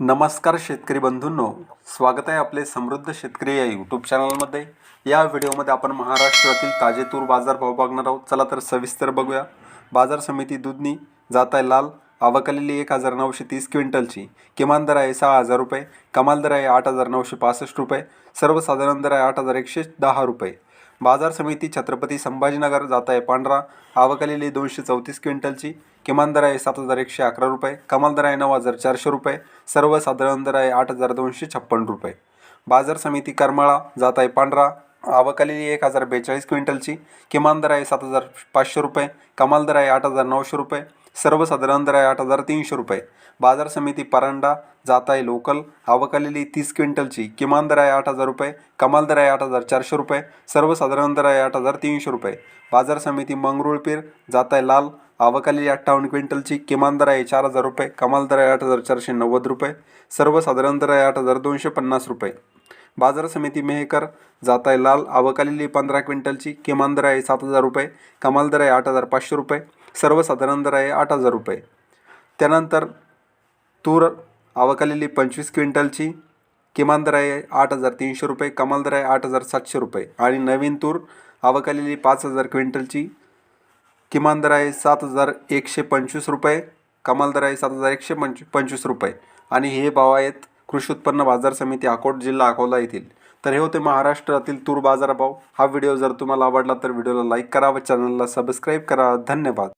नमस्कार शेतकरी बंधूंनो. स्वागत आहे आपले समृद्ध शेतकरी या यूट्यूब चॅनलमध्ये या व्हिडिओमध्ये आपण महाराष्ट्रातील ताजे तूर बाजार भाव बघणार आहोत. चला तर सविस्तर बघूया. बाजार समिती दुधनी जात आहे लाल आवक आलेली एक हजार नऊशे तीस क्विंटलची. किमान दर आहे सहा हजार रुपये कमाल दर आहे आठ हजार नऊशे पासष्ट रुपये सर्वसाधारण दर आहे आठ हजार एकशे दहा रुपये. बाजार समिती छत्रपती संभाजीनगर जात आहे पांढरा. आवक आलेली दोनशे चौतीस क्विंटलची. किमान दर आहे सात हजार एकशे अकरा रुपये. कमाल दर आहे नऊ हजार चारशे रुपये. सर्वसाधारण दर आहे आठ हजार दोनशे छप्पन रुपये. बाजार समिती करमाळा जात आहे पांढरा. आवक आलेली एक हजार बेचाळीस क्विंटलची. किमान दर आहे सात हजार पाचशे रुपये कमाल दर आहे आठ हजार नऊशे रुपये सर्वसाधारण दर आहे आठ हजार तीनशे रुपये. बाजार समिती परांडा जात आहे लोकल आवक आलेली तीस क्विंटलची. किमान दर आहे आठ हजार रुपये कमाल दर आहे आठ हजार चारशे रुपये सर्वसाधारण दर आहे आठ हजार तीनशे रुपये. बाजार समिती मंगरुळपीर जात आहे लाल आवक आलेली अठ्ठावन्न क्विंटलची. किमान दर आहे चार हजार रुपये कमाल दर आहे आठ हजार चारशे नव्वद रुपये सर्वसाधारण दर आहे आठ हजार दोनशे पन्नास रुपये. बाजार समिती मेहकर जात आहे लाल अवकालेली पंधरा क्विंटलची किमान दर आहे सात हजार रुपये कमाल दर आहे आठ हजार पाचशे रुपये सर्वसाधारण दर आहे आठ हजार रुपये. त्यानंतर तूर अवकालेली पंचवीस क्विंटलची किमान दर आहे आठ हजार तीनशे रुपये कमाल दर आहे आठ हजार सातशे रुपये. आणि नवीन तूर अवकालेली पाच हजार क्विंटलची किमान दर आहे सात हजार एकशे पंचवीस रुपये कमाल दर आहे सात हजार एकशे पंच पंचवीस रुपये. आणि हे भाव आहेत कृषी उत्पन्न बाजार समिती अकोट जिल्हा अकोला येथील. तर हे होते महाराष्ट्रातील तूर बाजार भाव हा व्हिडिओ जर तुम्हाला आवडला तर व्हिडिओला लाईक करा व चॅनलला सबस्क्राईब करा. धन्यवाद.